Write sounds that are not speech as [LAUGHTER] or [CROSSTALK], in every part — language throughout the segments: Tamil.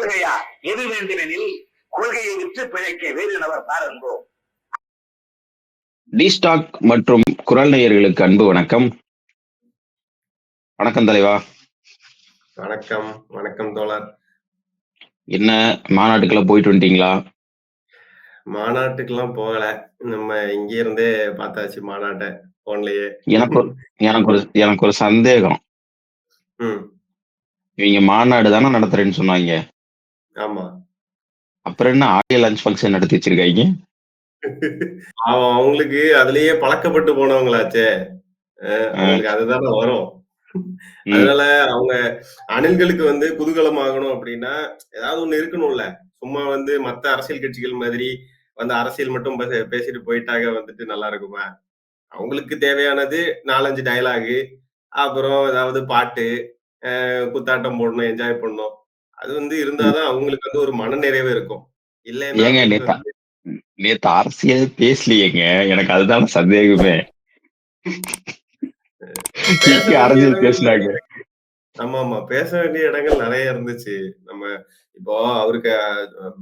கொள்கையா? எது வேண்டுமெனில் கொள்கையை விற்று பிழைக்க வேறு நபர் பாருங்கோ டி ஸ்டாக் மற்றும் குரல் நேயர்களுக்கு அன்பு வணக்கம். வணக்கம் தலைவா. வணக்கம் வணக்கம் தோழர். என்ன மாநாட்டுக்கெல்லாம் போயிட்டு வந்துட்டீங்களா? மாநாட்டுக்கெல்லாம் போகல. நம்ம இங்க இருந்தே பார்த்தாச்சு மாநாட்டை போன்லயே. எனக்கு ஒரு- எனக்கு ஒரு எனக்கு ஒரு சந்தேகம். இவங்க மாநாடு தானே நடத்துறேன்னு சொன்னாங்க. ஆமா. அப்புறம் என்ன ஆடியோ லஞ்ச் ஃபங்க்ஷன் நடத்தி வச்சிருக்காங்க [LAUGHS] அவன் அவங்களுக்கு அதுலயே பழக்கப்பட்டு போனவங்களாச்சே. அவங்களுக்கு அதுதானே வரும். அதனால அவங்க அணில்களுக்கு வந்து குதூகலமாகணும் அப்படின்னா ஏதாவது ஒண்ணு இருக்கணும்ல. சும்மா வந்து மத்த அரசியல் கட்சிகள் மாதிரி வந்து அரசியல் மட்டும் பேச- பேசிட்டு போயிட்டாக வந்துட்டு நல்லா இருக்குமா? அவங்களுக்கு தேவையானது நாலஞ்சு டயலாகு அப்புறம் ஏதாவது பாட்டு குத்தாட்டம் போடணும் என்ஜாய் பண்ணணும். அது வந்து இருந்தாதான் அவங்களுக்கு வந்து ஒரு மன நிறைவு இருக்கும். அவங்களுக்கு நேத்தா அரசியல் பேசலையேங்க. எனக்கு அதுதான் சந்தேகமே. அரசியல் பேசினாங்க? ஆமா ஆமா பேச வேண்டிய இடங்கள் நிறைய இருந்துச்சு. நம்ம இப்போ அவருக்கு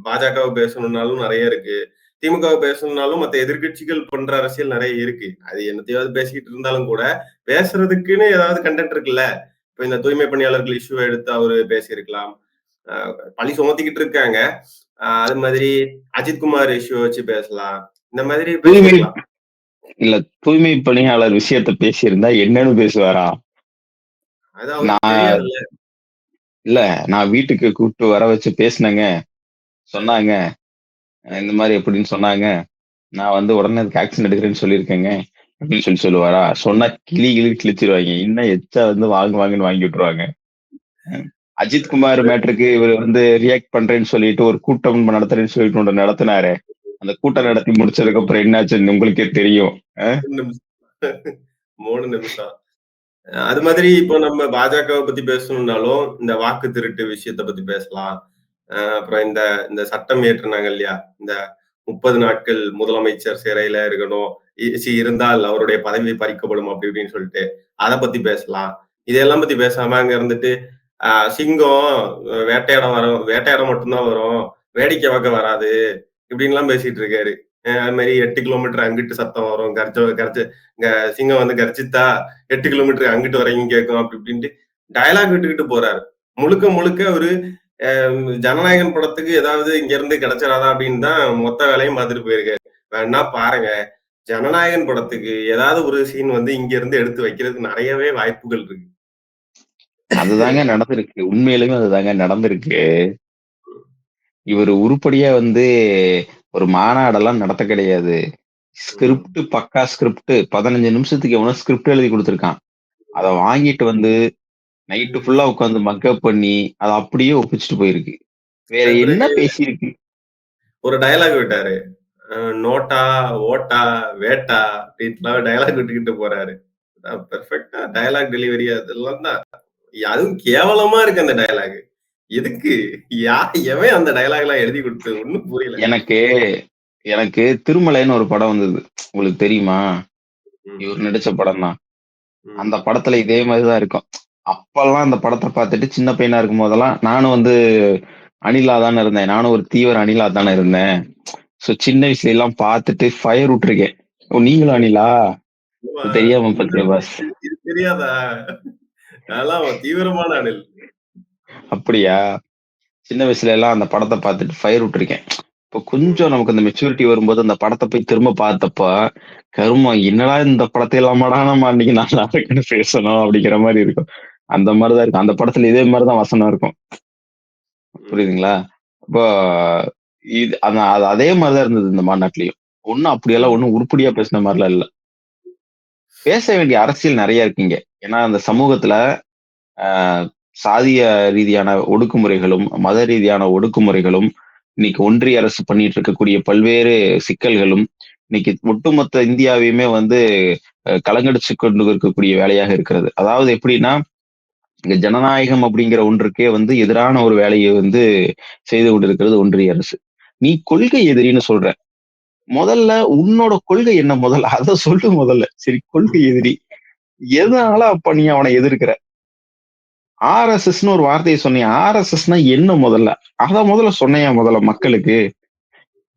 பாஜகவை பேசணும்னாலும் நிறைய இருக்கு. திமுகவை பேசணும்னாலும் மத்த எதிர்க்கட்சிகள் பண்ற அரசியல் நிறைய இருக்கு. அது என்னத்தையாவது பேசிக்கிட்டு இருந்தாலும் கூட பேசுறதுக்குன்னு ஏதாவது கண்டென்ட் இருக்குல்ல? இப்ப இந்த தூய்மை பணியாளர்கள் இஷ்யூ எடுத்து அவரு பேசியிருக்கலாம். பழி சுமத்திக்கிட்டு இருக்காங்க. அது மாதிரி அஜித்குமார் இஷ்யூ வச்சு பேசலாம். இந்த மாதிரி இல்ல தூய்மை பணியாளர் விஷயத்த பேசியிருந்தா என்னன்னு பேசுவாரா? நான் இல்ல நான் வீட்டுக்கு கூப்பிட்டு வர வச்சு பேசினேங்க. சொன்னாங்க. இந்த மாதிரி எப்படின்னு சொன்னாங்க. நான் வந்து உடனே அதுக்கு ஆக்ஷன் எடுக்கிறேன்னு சொல்லியிருக்கேங்க. அப்படின்னு சொல்லி சொல்லுவாரா? சொன்னா கிளி கிளி கிழிச்சிருவாங்க. இன்னும் எச்சா வந்து வாங்கு வாங்குன்னு வாங்கி விட்டுருவாங்க. அஜித் குமார் மேட்ருக்கு இவர் வந்து ரியாக்ட் பண்றேன்னு சொல்லிட்டு ஒரு கூட்டம் நடத்துறேன்னு சொல்லிட்டு ஒன்று நடத்தினாரு. அந்த கூட்டம் நடத்தி முடிச்சதுக்கு அப்புறம் என்னாச்சுன்னு உங்களுக்கே தெரியும். மூணு நிமிஷம். அது மாதிரி இப்போ நம்ம பாஜகவை பத்தி பேசணும்னாலும் இந்த வாக்கு திருட்டு விஷயத்த பத்தி பேசலாம். அப்புறம் இந்த இந்த சட்டம் ஏற்றுனாங்க இல்லையா? இந்த முப்பது நாட்கள் முதலமைச்சர் சிறையில இருக்கணும். இருந்தால் அவருடைய பதவி பறிக்கப்படும் அப்படி இப்படின்னு சொல்லிட்டு அதை பத்தி பேசலாம். இதெல்லாம் பத்தி பேசாம அங்க இருந்துட்டு சிங்கம் வேட்டையாடம் வேட்டையாட வரும். வேட்டையாட மட்டும்தான் வரும். வேடிக்கை பார்க்க வராது. இப்படின்லாம் பேசிட்டு இருக்காரு. அது மாதிரி எட்டு கிலோமீட்டர் அங்கிட்டு சத்தம் வரும். கரைச்ச கரைச்ச இங்க சிங்கம் வந்து கரைச்சித்தா எட்டு கிலோமீட்டர் அங்கிட்டு வரைக்கும் கேட்கும். அப்படி இப்படின்ட்டு டயலாக் விட்டுக்கிட்டு போறாரு. முழுக்க முழுக்க ஒரு ஜனநாயகன் படத்துக்கு ஏதாவது இங்க இருந்து கிடைச்சிடாதா அப்படின்னு தான் மொத்த வேலையும் பார்த்துட்டு போயிருக்காரு. வேணா பாருங்க. ஜனநாயகன் படத்துக்கு ஏதாவது ஒரு சீன் வந்து இங்க இருந்து எடுத்து வைக்கிறதுக்கு நிறையவே வாய்ப்புகள் இருக்கு. அதுதாங்க நடந்திருக்கு. உண்மையிலுமே அதுதாங்க நடந்திருக்கு. இவர் உருப்படியா வந்து ஒரு மாநாடெல்லாம் நடத்த கிடையாது. ஸ்கிரிப்ட் பக்கா ஸ்கிரிப்ட். பதினஞ்சு நிமிஷத்துக்கு எவனோ ஸ்கிரிப்ட் எழுதி கொடுத்துருக்கான். அதை வாங்கிட்டு வந்து நைட்டு ஃபுல்லா உட்காந்து மக்கப் பண்ணி அதை அப்படியே ஒப்பிச்சுட்டு போயிருக்கு. வேற அது என்ன பிறகு பேசியிருக்கு? ஒரு டயலாக் விட்டாரு. நோட்டா ஓட்டா வேட்டா அப்படின்ட்டுலாம் டயலாக் விட்டுக்கிட்டு போறாரு. பெர்ஃபெக்டா டயலாக் டெலிவரி அதெல்லாம் தான். அதுவும் கேவலமா இருக்கு அந்த டயலாக் எதுக்கு? யா எவன் அந்த டயலாக் எல்லாம் எழுதி கொடுத்து ஒண்ணும் புரியல. எனக்கு எனக்கு திருமலைன்னு ஒரு படம் வந்தது. உங்களுக்கு தெரியுமா? இவர் நடிச்ச படம் தான் அந்த படத்துல இதே மாதிரிதான் இருக்கும். அப்பெல்லாம் அந்த படத்தை பார்த்துட்டு சின்ன பையனா இருக்கும் போதெல்லாம் நானும் வந்து அணிலா தானே இருந்தேன். நானும் ஒரு தீவிர அணிலா தானே இருந்தேன். சோ சின்ன வயசுல எல்லாம் பார்த்துட்டு ஃபயர் விட்டுருக்கேன். ஓ நீங்களும் அணிலா தெரியாம பத்தியா பாஸ் தெரியாதா? அதெல்லாம் தீவிரமான அணில். அப்படியா? சின்ன வயசுல எல்லாம் அந்த படத்தை பார்த்துட்டு ஃபயர் விட்டுருக்கேன். இப்போ கொஞ்சம் நமக்கு அந்த மெச்சூரிட்டி வரும்போது அந்த படத்தை போய் திரும்ப பார்த்தப்ப கருமா என்னடா இந்த படத்தை இல்லாமடா நம்ம அன்னைக்கு நல்லா இருக்குன்னு பேசணும் அப்படிங்கிற மாதிரி இருக்கும். அந்த மாதிரிதான் இருக்கும். அந்த படத்துல இதே மாதிரிதான் வசனம் இருக்கும். புரியுதுங்களா? இப்போ இது அந்த அது அதே மாதிரிதான் இருந்தது இந்த மாநாட்டிலையும். ஒன்னும் அப்படியெல்லாம் ஒன்னும் உருப்படியா பேசின மாதிரிலாம் இல்ல. பேச வேண்டிய அரசியல் நிறைய இருக்குங்க ஏன்னா அந்த சமூகத்துல சாதிய ரீதியான ஒடுக்குமுறைகளும் மத ரீதியான ஒடுக்குமுறைகளும் இன்னைக்கு ஒன்றிய அரசு பண்ணிட்டு இருக்கக்கூடிய பல்வேறு சிக்கல்களும் இன்னைக்கு ஒட்டுமொத்த இந்தியாவையுமே வந்து கலங்கடிச்சு கொண்டு இருக்கக்கூடிய வேலையாக இருக்கிறது. அதாவது எப்படின்னா இங்க ஜனநாயகம் அப்படிங்கிற ஒன்றுக்கே வந்து எதிரான ஒரு வேலையை வந்து செய்து கொண்டிருக்கிறது ஒன்றிய அரசு. நீ கொள்கை எதிரின்னு சொல்ற. முதல்ல உன்னோட கொள்கை என்ன முதல்ல? அதை சொல்லு முதல்ல. சரி கொள்கை எதிரி. எதனால அப்ப நீ அவனை எதிர்க்கிற? ஆர்எஸ்எஸ்னு ஒரு வார்த்தையை சொன்னீங்க ஆர்எஸ்எஸ்னா என்ன முதல்ல? அத முதல்ல சொன்னையா முதல்ல மக்களுக்கு?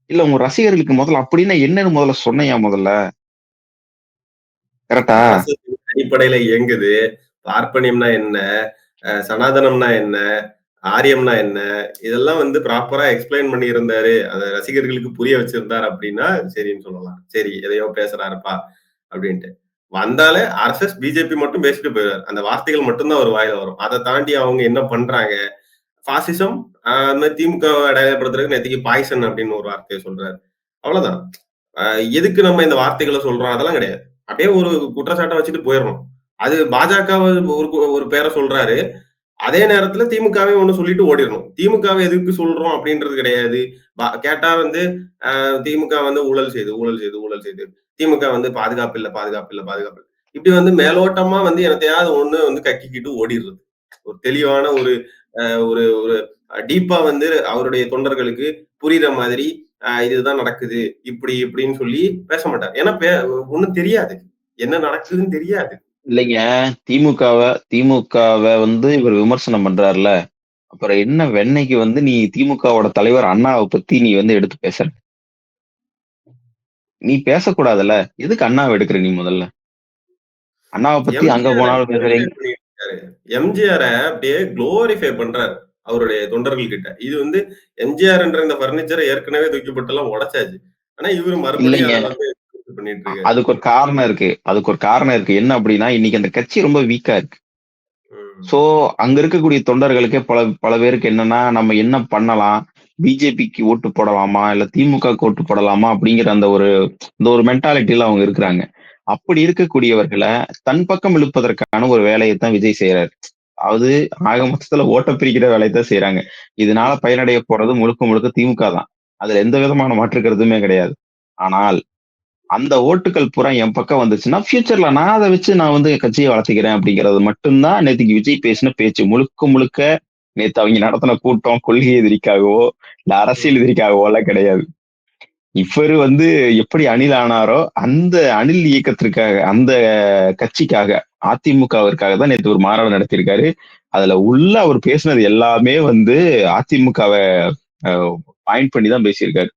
இல்ல உங்க ரசிகர்களுக்கு முதல்ல அப்படின்னா என்னன்னு முதல்ல சொன்னையா முதல்ல? கரெக்டா? அடிப்படையில இயங்குது. பார்ப்பனியம்னா என்ன? சனாதனம்னா என்ன? ஆரியம்னா என்ன? இதெல்லாம் வந்து ப்ராப்பரா எக்ஸ்பிளைன் பண்ணி இருந்தாரு அந்த ரசிகர்களுக்கு புரிய வச்சிருந்தாரு அப்படின்னா சரின்னு சொல்லலாம். சரி எதையோ பேசுறாருப்பா அப்படின்ட்டு. வந்தாலே ஆர்எஸ்எஸ் பிஜேபி மட்டும் பேசிட்டு போயிடுவார். அந்த வார்த்தைகள் மட்டும்தான் ஒரு வாயில வரும். அதை தாண்டி அவங்க என்ன பண்றாங்க? பாசிசம் அந்த மாதிரி திமுக அடையாளப்படுத்துறதுக்கு நேற்றுக்கு பாய்சன் அப்படின்னு ஒரு வார்த்தையை சொல்றாரு. அவ்வளவுதான். ஆஹ் எதுக்கு நம்ம இந்த வார்த்தைகளை சொல்றோம்? அதெல்லாம் கிடையாது. அப்படியே ஒரு குற்றச்சாட்டை வச்சுட்டு போயிடணும். அது பாஜக ஒரு ஒரு பேரை சொல்றாரு. அதே நேரத்துல திமுகவே ஒண்ணு சொல்லிட்டு ஓடிடணும் திமுகவை எதுக்கு சொல்றோம் அப்படின்றது கிடையாது. பா- கேட்டா வந்து ஆஹ் திமுக வந்து ஊழல் செய்து ஊழல் செய்து ஊழல் செய்து. திமுக வந்து பாதுகாப்பு இல்ல பாதுகாப்பு இல்ல பாதுகாப்பு இப்படி வந்து மேலோட்டமா வந்து எனத்தையாவது ஒண்ணு வந்து கக்கிக்கிட்டு ஓடிடுறது. ஒரு தெளிவான ஒரு ஒரு ஒரு டீப்பா வந்து அவருடைய தொண்டர்களுக்கு புரியுற மாதிரி இதுதான் நடக்குது. இப்படி இப்படின்னு சொல்லி பேச மாட்டார். ஏன்னா பே- ஒண்ணும் தெரியாது. என்ன நடக்குதுன்னு தெரியாது. இல்லைங்க. திமுகவை திமுகவை வந்து இவர் விமர்சனம் பண்றாருல அப்புறம் என்ன வெண்ணைக்கு வந்து நீ திமுகவோட தலைவர் அண்ணாவை பத்தி நீ வந்து எடுத்து பேசுற நீ பேசக்கூடாதுல்ல. எதுக்கு அண்ணாவை எடுக்கிற நீ முதல்ல? அண்ணாவை பத்தி அங்க போனாலும் பேசுறீங்க. எம்ஜிஆர அப்படியே குளோரிஃபை பண்றாரு அவருடைய தொண்டர்கள் கிட்ட இது வந்து எம்ஜிஆர் என்ற இந்த பர்னிச்சரை ஏற்கனவே தூக்கிப்பட்டெல்லாம் உடைச்சாச்சு. ஆனா இவரு மறுபடியும் இல்லைங்க. அதை வந்து அதுக்கு ஒரு காரணம் இருக்கு. அதுக்கு ஒரு காரணம் இருக்கு. என்ன அப்படின்னா இன்னைக்கு அந்த கட்சி ரொம்ப வீக்கா இருக்கு. சோ அங்க இருக்கக்கூடிய தொண்டர்களுக்கே பல பல பேருக்கு என்னன்னா நம்ம என்ன பண்ணலாம்? பிஜேபிக்கு ஓட்டு போடலாமா? இல்ல திமுக ஓட்டு போடலாமா? அப்படிங்கிற அந்த ஒரு இந்த ஒரு மென்டாலிட்டியில அவங்க இருக்கிறாங்க. அப்படி இருக்கக்கூடியவர்களை தன் பக்கம் இழுப்பதற்கான ஒரு வேலையை தான் விஜய் செய்யறாரு அதாவது ஆக மொத்தத்துல ஓட்ட பிரிக்கிற வேலையை தான் செய்யறாங்க இதனால பயனடைய போறது முழுக்க முழுக்க திமுக தான். அதுல எந்த விதமான மாற்று கருத்துமே கிடையாது. ஆனால் அந்த ஓட்டுகள் புறம் என் பக்கம் வந்துச்சுன்னா ஃபியூச்சர்ல நான் அதை வச்சு நான் வந்து கட்சியை வளர்த்துக்கிறேன் அப்படிங்கிறது மட்டும்தான் நேத்துக்கு விஜய் பேசின பேச்சு. முழுக்க முழுக்க நேத்து அவங்க நடத்தின கூட்டம் கொள்கை எதிரிக்காகவோ இல்ல அரசியல் எதிரிக்காகவோ எல்லாம் கிடையாது. இவரு வந்து எப்படி அணில் ஆனாரோ அந்த அணில் இயக்கத்திற்காக அந்த கட்சிக்காக அதிமுகவிற்காக தான் நேத்து ஒரு மாநாடு நடத்தியிருக்காரு. அதுல உள்ள அவர் பேசினது எல்லாமே வந்து அதிமுகவை பாயிண்ட் பண்ணி தான் பேசியிருக்காரு.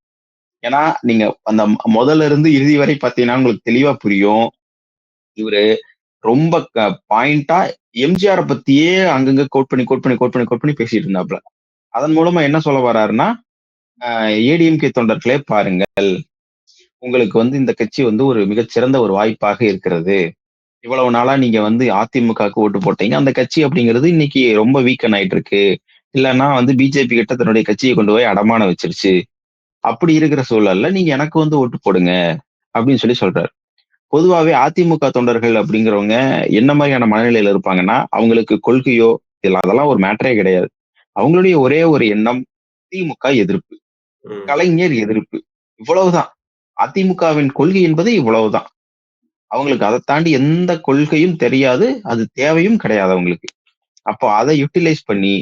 ஏன்னா நீங்க அந்த முதல்ல இருந்து இறுதி வரை பாத்தீங்கன்னா உங்களுக்கு தெளிவா புரியும். இவரு ரொம்ப பாயிண்டா எம்ஜிஆர் பத்தியே அங்கங்க கோட் பண்ணி கோட் பண்ணி கோட் பண்ணி கோட் பண்ணி பேசிட்டு இருந்தாப்ல அதன் மூலமா என்ன சொல்ல வர்றாருன்னா ஏடிஎம்கே தொண்டர்களே பாருங்கள். உங்களுக்கு வந்து இந்த கட்சி வந்து ஒரு மிகச்சிறந்த ஒரு வாய்ப்பாக இருக்கிறது. இவ்வளவு நாளா நீங்க வந்து அதிமுகவுக்கு ஓட்டு போட்டீங்க. அந்த கட்சி அப்படிங்கிறது இன்னைக்கு ரொம்ப வீக்கன் ஆயிட்டு இருக்கு இல்லைன்னா வந்து பிஜேபி கிட்ட தன்னுடைய கட்சியை கொண்டு போய் அடமான வச்சிருச்சு. அப்படி இருக்கிற சூழல்ல நீங்க எனக்கு வந்து ஓட்டு போடுங்க அப்படின்னு சொல்லி சொல்றாரு. பொதுவாவே அதிமுக தொண்டர்கள் அப்படிங்கிறவங்க என்ன மாதிரியான மனநிலையில இருப்பாங்கன்னா அவங்களுக்கு கொள்கையோ இல்ல அதெல்லாம் ஒரு மேட்டரே கிடையாது. அவங்களுடைய ஒரே ஒரு எண்ணம் திமுக எதிர்ப்பு. கலைஞர் எதிர்ப்பு. இவ்வளவுதான். அதிமுகவின் கொள்கை என்பது இவ்வளவுதான். அவங்களுக்கு அதை தாண்டி எந்த கொள்கையும் தெரியாது அது தேவையும் கிடையாது அவங்களுக்கு. அப்போ அதை யூட்டிலைஸ் பண்ணி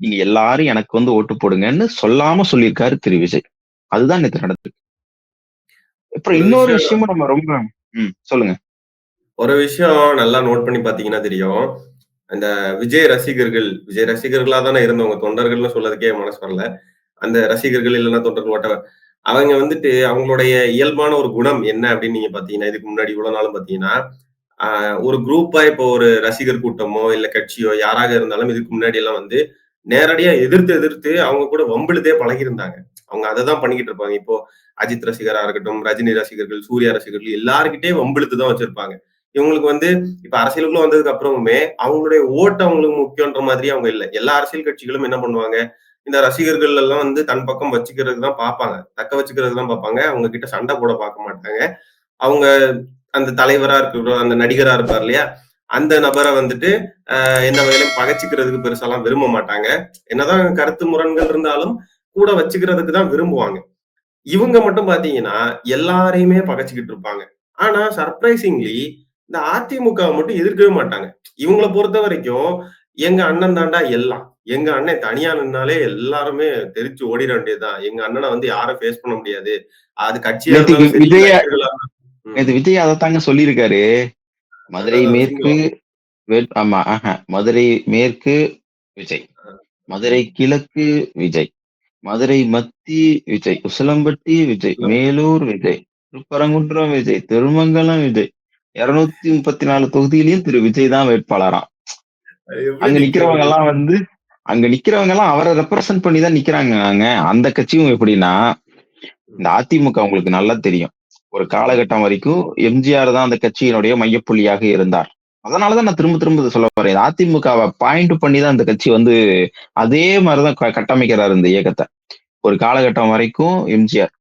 நீங்க எல்லாரும் எனக்கு வந்து ஓட்டு போடுங்கன்னு சொல்லாம சொல்லியிருக்காரு திரு விஜய். அதுதான் நேற்று நடந்தது அப்புறம் இன்னொரு விஷயம் விஷயமும் நம்ம ரொம்ப ம் சொல்லுங்க. ஒரு விஷயம் நல்லா நோட் பண்ணி பாத்தீங்கன்னா தெரியும். அந்த விஜய் ரசிகர்கள் விஜய் ரசிகர்களா தானே இருந்தவங்க தொண்டர்கள்னு சொல்லதுக்கே மனசு வரல. அந்த ரசிகர்கள் இல்லைன்னா தொண்டர்கள் whatever. அவங்க வந்துட்டு அவங்களுடைய இயல்பான ஒரு குணம் என்ன அப்படின்னு நீங்க பாத்தீங்கன்னா இதுக்கு முன்னாடி இவ்வளவு நாளும் பாத்தீங்கன்னா ஒரு குரூப்பா இப்போ ஒரு ரசிகர் கூட்டமோ இல்ல கட்சியோ யாராக இருந்தாலும் இதுக்கு முன்னாடி எல்லாம் வந்து நேரடியா எதிர்த்து எதிர்த்து அவங்க கூட வம்பிழுதே பழகியிருந்தாங்க. அவங்க அதை தான் பண்ணிக்கிட்டு இருப்பாங்க. இப்போ அஜித் ரசிகரா இருக்கட்டும் ரஜினி ரசிகர்கள் சூர்யா ரசிகர்கள் எல்லாருக்கிட்டே வம்பிழுத்து தான் வச்சிருப்பாங்க. இவங்களுக்கு வந்து இப்ப அரசியலுக்குள்ள வந்ததுக்கு அப்புறமுமே அவங்களுடைய ஓட்டு அவங்களுக்கு முக்கியன்ற மாதிரி அவங்க இல்லை. எல்லா அரசியல் கட்சிகளும் என்ன பண்ணுவாங்க? இந்த ரசிகர்கள் எல்லாம் வந்து தன் பக்கம் வச்சுக்கிறது தான் பார்ப்பாங்க. தக்க வச்சுக்கிறது தான் பார்ப்பாங்க. அவங்க கிட்ட சண்டை போட பார்க்க மாட்டாங்க. அவங்க அந்த தலைவரா இருக்கட்டும் அந்த நடிகரா இருப்பார் இல்லையா? அந்த நபரை வந்துட்டு என்ன வகையிலும் பகைச்சிக்கிறதுக்கு பெருசாலாம் விரும்ப மாட்டாங்க. என்னதான் கருத்து முரண்கள் இருந்தாலும் கூட வச்சுக்கிறதுக்கு தான் விரும்புவாங்க. இவங்க மட்டும் பாத்தீங்கன்னா எல்லாரையுமே பகைச்சிக்கிட்டு இருப்பாங்க. ஆனா சர்ப்ரைசிங்லி இந்த அதிமுக மட்டும் எதிர்க்கவே மாட்டாங்க. இவங்கள பொறுத்த வரைக்கும் எங்க அண்ணன் தாண்டா எல்லாம். எங்க அண்ணன் தனியா நின்னாலே எல்லாருமே தெரிச்சு ஓடிட வேண்டியதுதான். எங்க அண்ணனை வந்து யாரும் ஃபேஸ் பண்ண முடியாது. அது கட்சியா சரி, விஜய- அதைத்தாங்க சொல்லியிருக்காரு. மதுரை மேற்கு ஆமா ஆஹா. மதுரை மேற்கு விஜய். மதுரை கிழக்கு விஜய். மதுரை மத்தி விஜய். உசிலம்பட்டி விஜய். மேலூர் விஜய். திருப்பரங்குன்றம் விஜய். திருமங்கலம் விஜய். 234 தொகுதியிலயும் திரு விஜய் தான் வேட்பாளராம். அது எப்படி அங்க நிக்க நிக்கிறவங்க? எல்லாம் வந்து அங்க நிக்கிறவங்க எல்லாம் அவரை ரெப்ரசன்ட் பண்ணி தான் நிக்கிறாங்கங்க. அந்த கட்சியும் எப்படின்னா, இந்த அதிமுக உங்களுக்கு நல்லா தெரியும். ஒரு காலகட்டம் வரைக்கும் எம்ஜிஆர் தான் அந்த கட்சியினுடைய மையப்புள்ளியாக இருந்தார். அதனால தான் நான் திரும்ப திரும்ப சொல்ல வரேன். அதிமுகவ பாயிண்ட் பண்ணி தான் இந்த கட்சி வந்து அதே மாரி தான் க கட்டமைக்கிறாரு இந்த இயக்கத்த. ஒரு காலகட்டம் வரைக்கும் எம்ஜிஆர்.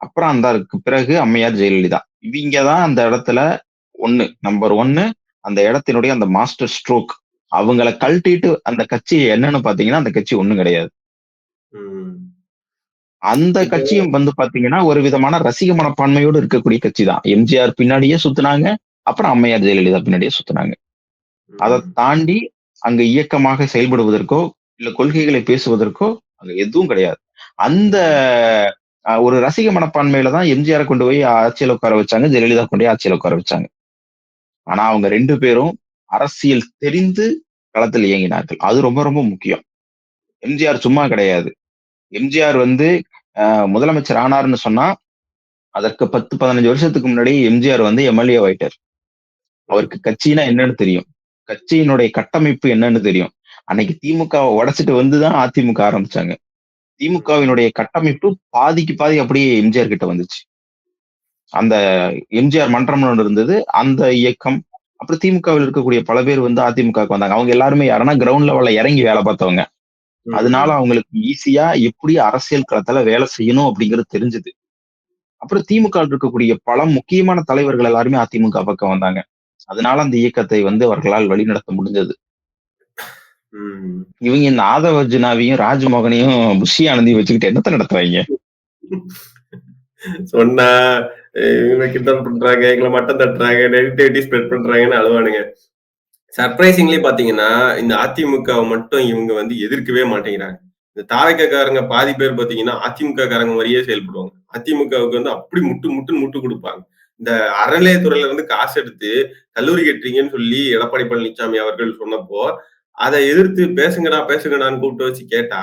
அப்புறம் அந்தற்கு பிறகு அம்மையார் ஜெயலலிதா. இவிங்க தான் அந்த இடத்துல 1 நம்பர் 1 அந்த இடத்தினுடைய அந்த மாஸ்டர் ஸ்ட்ரோக். அவங்கள கழட்டிட்டு அந்த கட்சி என்னன்னு பார்த்தீங்கன்னா, அந்த கட்சி ஒண்ணும் கிடையாது. அந்த கட்சியும் வந்து பார்த்தீங்கன்னா, ஒரு விதமான ரசிக மனப்பான்மையோடு இருக்கக்கூடிய கட்சி தான். எம்ஜிஆர் பின்னாடியே சுத்துனாங்க. அப்புறம் அம்மையார் ஜெயலலிதா பின்னாடியே சுத்துனாங்க. அத. தாண்டி அங்க இயக்கமாக செயல்படுவதற்கோ, இல்ல கொள்கைகளை பேசுவதற்கோ அங்க எதுவும் கிடையாது. அந்த ஒரு ரசிக மனப்பான்மையில தான் எம்ஜிஆர கொண்டு போய் ஆட்சியில உட்கார வச்சாங்க. ஜெயலலிதா கொண்டு போய் ஆட்சியில உட்கார வச்சாங்க. ஆனா அவங்க 2 பேரும் அரசியல் தெரிந்து களத்தில் இயங்கினார்கள். அது ரொம்ப ரொம்ப முக்கியம். எம்ஜிஆர் சும்மா கிடையாது. எம்ஜிஆர் வந்து முதலமைச்சர் ஆனாருன்னு சொன்னா, அதற்கு 10, 15 வருஷத்துக்கு முன்னாடி எம்ஜிஆர் வந்து எம்.எல்.ஏ ஆயிட்டாரு. அவருக்கு கட்சினா என்னன்னு தெரியும். கட்சியினுடைய கட்டமைப்பு என்னன்னு தெரியும். அன்னைக்கு திமுகவ உடைச்சுட்டு வந்து தான் அதிமுக ஆரம்பிச்சாங்க. திமுகவினுடைய கட்டமைப்பு பாதிக்கு பாதி அப்படியே எம்ஜிஆர் கிட்ட வந்துச்சு. அந்த எம்ஜிஆர் மன்றம்னு இருந்தது. அந்த இயக்கம், அப்புறம் திமுகவில் இருக்கக்கூடிய பல பேர் வந்து அதிமுகவுக்கு வந்தாங்க. அவங்க எல்லாருமே யாருன்னா கிரவுண்ட் லெவல்ல இறங்கி வேலை பார்த்தவங்க. அதனால. அவங்களுக்கு ஈஸியா எப்படி அரசியல் களத்துல வேலை செய்யணும் அப்படிங்கிறது தெரிஞ்சது. அப்புறம் திமுகவில் இருக்கக்கூடிய பல முக்கியமான தலைவர்கள் எல்லாருமே அதிமுக பக்கம் வந்தாங்க. அதனால அந்த இயக்கத்தை வந்து அவர்களால் வழிநடத்த முடிஞ்சது. இவங்க இந்த ஆதவ அர்ஜுனாவையும், ராஜ்மோகனையும், புஷி ஆனந்தையும் வச்சுக்கிட்டு என்னத்த நடத்துறாய்ங்க? [LAUGHS] சொன்னா இவங்க கிண்டல் பண்றாங்க, எங்கள மட்டம் தட்டுறாங்க, நெகட்டிவிட்டி ஸ்ப்ரெட் பண்றாங்கன்னு அழுவானுங்க. சர்ப்ரைசிங்லி பார்த்தீங்கன்னா, இந்த அதிமுகவ மட்டும் இவங்க வந்து எதிர்க்கவே மாட்டேங்கிறாங்க. இந்த தாவேக்காக்காரங்க பாதி பேர் பார்த்தீங்கன்னா, அதிமுக காரங்க மாரியே செயல்படுவாங்க. அதிமுகவுக்கு வந்து அப்படி முட்டு முட்டுன்னு முட்டு குடுப்பாங்க. இந்த அறநிலையத்துறையில இருந்து காசு எடுத்து கல்லூரி கட்டுறீங்கன்னு சொல்லி எடப்பாடி பழனிசாமி அவர்கள் சொன்னப்போ, அதை எதிர்த்து பேசுங்கடா, பேசுங்கடான்னு கூப்பிட்டு வச்சு கேட்டா,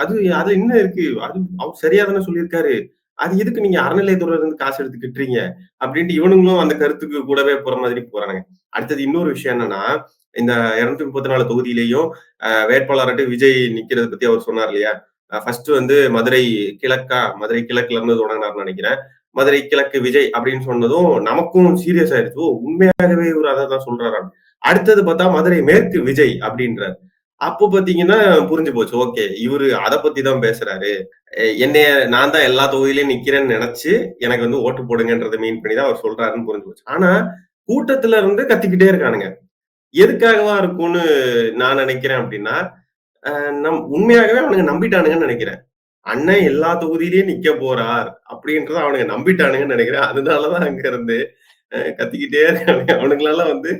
அது அது என்ன இருக்கு? அது அவர் சரியா தானே சொல்லியிருக்காரு. அது எதுக்கு நீங்க அறநிலையத்துறையில இருந்து காசு எடுத்து அப்படின்ட்டு இவனுங்களும் அந்த கருத்துக்கு கூடவே போற மாதிரி போறாங்க அடுத்தது இன்னொரு விஷயம் என்னன்னா, இந்த 234 தொகுதியிலேயும் தொகுதியிலையும் வேட்பாளர்கிட்ட விஜய் நிக்கிறத பத்தி அவர் சொன்னார் இல்லையா? ஃபர்ஸ்ட் வந்து மதுரை கிழக்கா, மதுரை கிழக்குல இருந்து தொடங்கினார்னு நினைக்கிறேன் மதுரை கிழக்கு விஜய் அப்படின்னு சொன்னதும் நமக்கும் சீரியஸ் ஆயிடுச்சு. ஓ! உண்மையாகவே இவர் அதை தான் சொல்றாரு அடுத்தது பார்த்தா மதுரை மேற்கு விஜய் அப்படின்றாரு. அப்போ பார்த்தீங்கன்னா புரிஞ்சு போச்சு. ஓகே. இவரு அதை பத்தி தான் பேசுறாரு. என்னைய நான் தான் எல்லா தொகுதியிலயும் நிக்கிறேன்னு நினைச்சு எனக்கு வந்து ஓட்டு போடுங்கன்றதை மீன் பண்ணி தான் அவர் சொல்றாருன்னு புரிஞ்சு போச்சு. ஆனா, கூட்டத்துல இருந்து கத்திக்கிட்டே இருக்கானுங்க. எதுக்காகவா இருக்கும்னு நான் நினைக்கிறேன் அப்படின்னா, நம் உண்மையாகவே அவனுங்க நம்பிட்டானுங்கன்னு நினைக்கிறேன் அண்ணன் எல்லா தொகுதியிலயும் நிக்க போறார் அப்படின்றத அவனுங்க நம்பிட்டானுங்கன்னு நினைக்கிறேன் அதனாலதான் அங்க இருந்து கத்திக்கிட்டே அவனுங்களால வந்து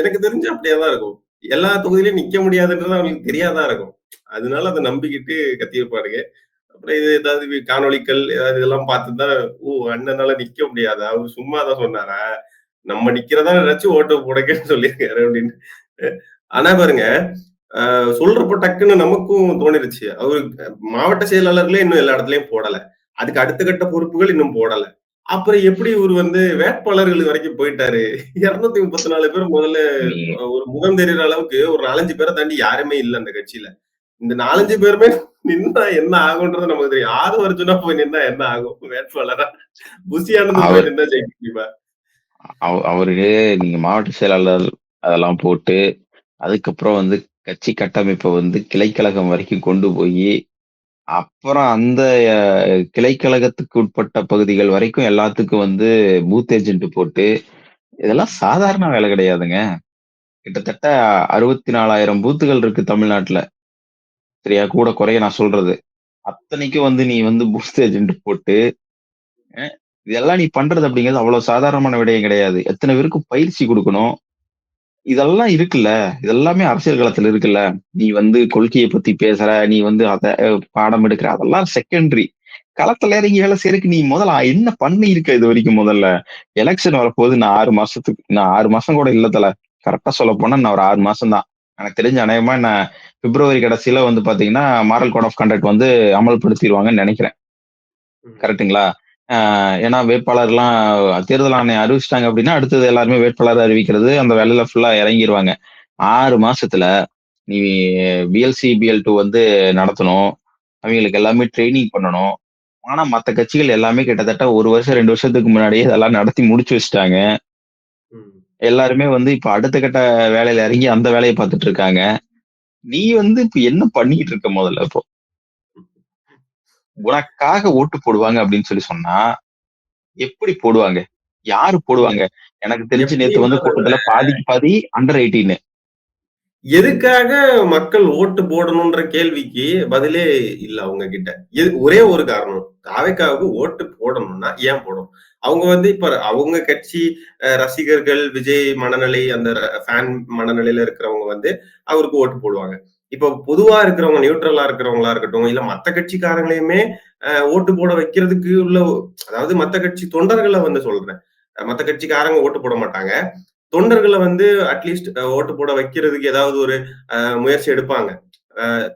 எனக்கு தெரிஞ்சு அப்படியே தான் இருக்கும். எல்லா தொகுதியிலயும் நிக்க முடியாதுன்றது அவங்களுக்கு தெரியாதா இருக்கும். அதனால அத நம்பிக்கிட்டு கத்தியிருப்பானுங்க. அப்புறம் இது ஏதாவது காணொளிகள் ஏதாவது இதெல்லாம் பார்த்து தான், ஓ! அண்ணனால நிக்க முடியாதா? அவரு சும்மா தான் சொன்னாரா? நம்ம நிக்கிறதா நினைச்சு ஓட்டு போடக்கன்னு சொல்லியிருக்காரு அப்படின்னு. ஆனா பாருங்க, சொல்றப்போ டக்குன்னு நமக்கும் தோணிருச்சு. அவரு மாவட்ட செயலாளர்களே இன்னும் எல்லா இடத்துலயும் போடல. அதுக்கு அடுத்த கட்ட பொறுப்புகள் இன்னும் போடல. அப்புறம் எப்படி இவரு வந்து வேட்பாளர்கள் வரைக்கும் போயிட்டாரு? 234 பேர் முதல்ல ஒரு முகம் தெரியிற அளவுக்கு ஒரு 4, 5 பேர தாண்டி யாருமே இல்ல அந்த கட்சியில. இந்த 4, 5 பேருமே நின்னா என்ன ஆகும்ன்றது நமக்கு தெரியும். ஆதவ அர்ஜுனா போய் நின்னா என்ன ஆகும் வேட்பாளரா? அவர் நின்னா ஜெயிக்க முடியுமா? அவ அவரு நீங்க மாவட்ட செயலாளர் அதெல்லாம் போட்டு, அதுக்கப்புறம் வந்து கட்சி கட்டமைப்பை வந்து கிளைக்கழகம் வரைக்கும் கொண்டு போய் அப்புறம் அந்த கிளைக்கழகத்துக்கு உட்பட்ட பகுதிகள் வரைக்கும் எல்லாத்துக்கும் வந்து பூத் ஏஜென்ட் போட்டு, இதெல்லாம் சாதாரண வேலை கிடையாதுங்க. கிட்டத்தட்ட 64,000 பூத்துகள் இருக்கு தமிழ்நாட்டில் சரியா? கூட குறைய நான் சொல்றது. அத்தனைக்கும் வந்து நீ வந்து பூத் ஏஜென்ட் போட்டு, இதெல்லாம் நீ பண்றது அப்படிங்கிறது அவ்வளவு சாதாரணமான விடயம் கிடையாது. எத்தனை பேருக்கு பயிற்சி கொடுக்கணும் இதெல்லாம் இருக்குல்ல. இதெல்லாமே அரசியல் களத்துல இருக்குல்ல. நீ வந்து கொள்கைய பத்தி பேசுற, நீ வந்து அத பாடம் எடுக்குற, அதெல்லாம் செகண்டரி. களத்துல இறங்கி வேலை செய்றதுக்கு நீ முதல்ல என்ன பண்ணியிருக்க இதுவரைக்கும் முதல்ல? எலக்ஷன் வரப்போகுது இன்னும் 6 மாசத்துக்கு இன்னும் 6 மாசம் கூட இல்ல தல. கரெக்ட்டா சொல்லப்போனா இன்னும் ஒரு 6 மாசம் தான். எனக்கு தெரிஞ்ச அநேகமா நான் பிப்ரவரி கடைசியில வந்து பாத்தீங்கன்னா மாரல் கோட் ஆஃப் கண்டக்ட் வந்து அமல்படுத்திடுவாங்கன்னு நினைக்கிறேன் ம். ஏன்னா வேட்பாளர்லாம் தேர்தல் ஆணையம் அறிவிச்சிட்டாங்க அப்படின்னா அடுத்தது எல்லாருமே வேட்பாளர் அறிவிக்கிறது அந்த வேலையில ஃபுல்லா இறங்கிடுவாங்க ஆறு மாசத்துல நீ பிஎல்சி பிஎல் டூ வந்து நடத்தணும். அவங்களுக்கு எல்லாமே ட்ரைனிங் பண்ணணும். ஆனா மத்த கட்சிகள் எல்லாமே கிட்டத்தட்ட ஒரு வருஷம் ரெண்டு வருஷத்துக்கு முன்னாடியே இதெல்லாம் நடத்தி முடிச்சு வச்சுட்டாங்க. எல்லாருமே வந்து இப்ப அடுத்த கட்ட வேலையில இறங்கி அந்த வேலையை பார்த்துட்டு இருக்காங்க. நீ வந்து இப்ப என்ன பண்ணிக்கிட்டு இருக்க முதல்ல இப்போ? உனக்காக ஓட்டு போடுவாங்க அப்படின்னு சொல்லி சொன்னா எப்படி போடுவாங்க? யாரு போடுவாங்க? எனக்கு தெரிஞ்சு நேத்து வந்து கூட்டத்துல பாதிக்கு பாதி அண்டர் எயிட்டீன் எதுக்காக மக்கள் ஓட்டு போடணும்ன்ற கேள்விக்கு பதிலே இல்ல அவங்க கிட்ட ஒரே ஒரு காரணம். தாவேக்காவுக்கு ஓட்டு போடணும்னா ஏன் போடணும்? அவங்க வந்து இப்ப அவங்க கட்சி ரசிகர்கள் விஜய் மனநிலை அந்த ஃபேன் மனநிலையில இருக்கிறவங்க வந்து அவருக்கு ஓட்டு போடுவாங்க. இப்ப பொதுவா இருக்கிறவங்க நியூட்ரலா இருக்கிறவங்களா இருக்கட்டும் இல்ல மத்த கட்சிக்காரங்களையுமே ஓட்டு போட வைக்கிறதுக்கு உள்ள அதாவது மத்த கட்சி தொண்டர்களை வந்து சொல்றேன். மத்த கட்சிக்காரங்க ஓட்டு போட மாட்டாங்க. தொண்டர்களை வந்து அட்லீஸ்ட் ஓட்டு போட வைக்கிறதுக்கு ஏதாவது ஒரு முயற்சி எடுப்பாங்க.